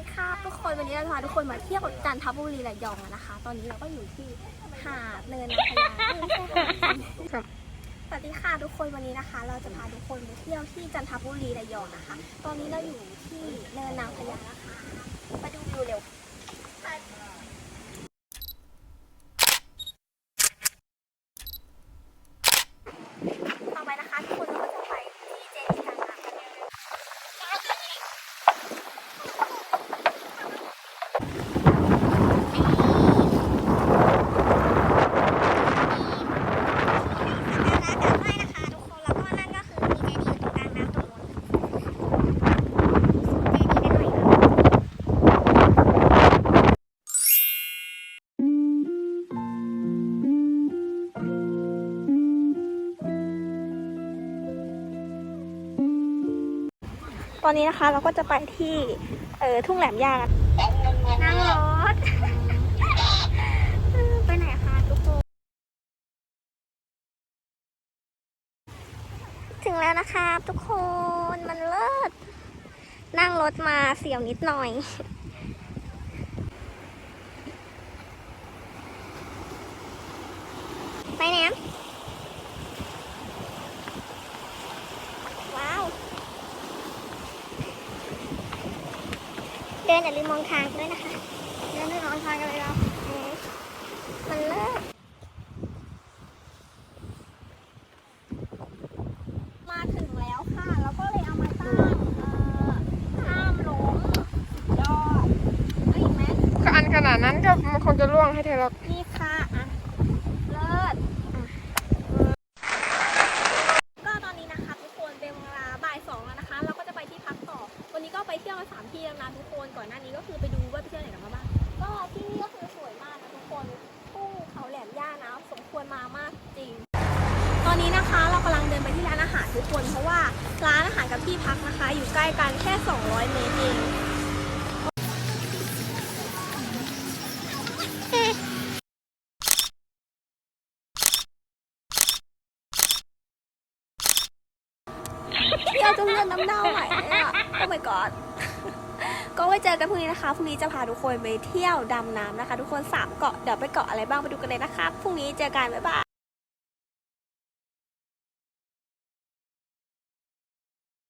ดีค่ะทุกคนวันนี้เราพาทุกคนมาเที่ยวจันทบุรีระยองนะคะ ตอนนี้เราก็อยู่ที่หาดเนินนางพญาสวัสดีค่ะทุกคนวันนี้นะคะ เราจะพาทุกคนไปเที่ยวที่จันทบุรีระยองนะคะ ตอนนี้เราอยู่ที่เนินนางพญานะคะ ตอนนี้นะคะเราก็จะไปที่เออทุ่งแหลมยากันนั่งรถ ไปไหนคะทุกคน ถึงแล้วนะครับทุกคนมันเลิศ นั่งรถมาเสียวนิดหน่อยไปไหนอะว้าว เดินอย่าลืมมองทางด้วยนะคะ เดินด้วยมองทางกันเลยเรามันเลิศมาถึงแล้วค่ะ แล้วก็เลยเอามาตั้งเอ่อห้ามหลงยอดเอ้ยแม่ก็อันขนาดนั้นก็มันคงจะล่วงให้เธอหรอกนี่ค่ะอะ เลิศอะก็ตอนนี้นะคะทุกคนเป็นเวลาบ่ายสองแล้วนะคะเราก็จะไปที่พักต่อ วันนี้ก็ไปเที่ยวมาสามที่แล้วนะทุกคน ก่อนหน้านี้ก็คือไปดูว่าไปเที่ยวไหนกันมาบ้าง ก็ที่นี่ก็คือสวยมากนะทุกคนทุ่งเขาแหลมย่านะสมควรมามากจริง ตอนนี้นะคะเรากำลังเดินไปที่ร้านอาหารทุกคน เพราะว่าร้านอาหารกับที่พักนะคะ อยู่ใกล้กันแค่ 200 เมตรเอง เที่ยวจนเลือดน้ำเน่าไหลเลยอะโอ้ my god ก็ไว้เจอกันพรุ่งนี้นะคะ พรุ่งนี้จะพาทุกคนไปเที่ยวดำน้ำนะคะ ทุกคนสามเกาะ เดี๋ยวไปเกาะอะไรบ้างไปดูกันเลยนะคะ พรุ่งนี้เจอกัน บ๊ายบาย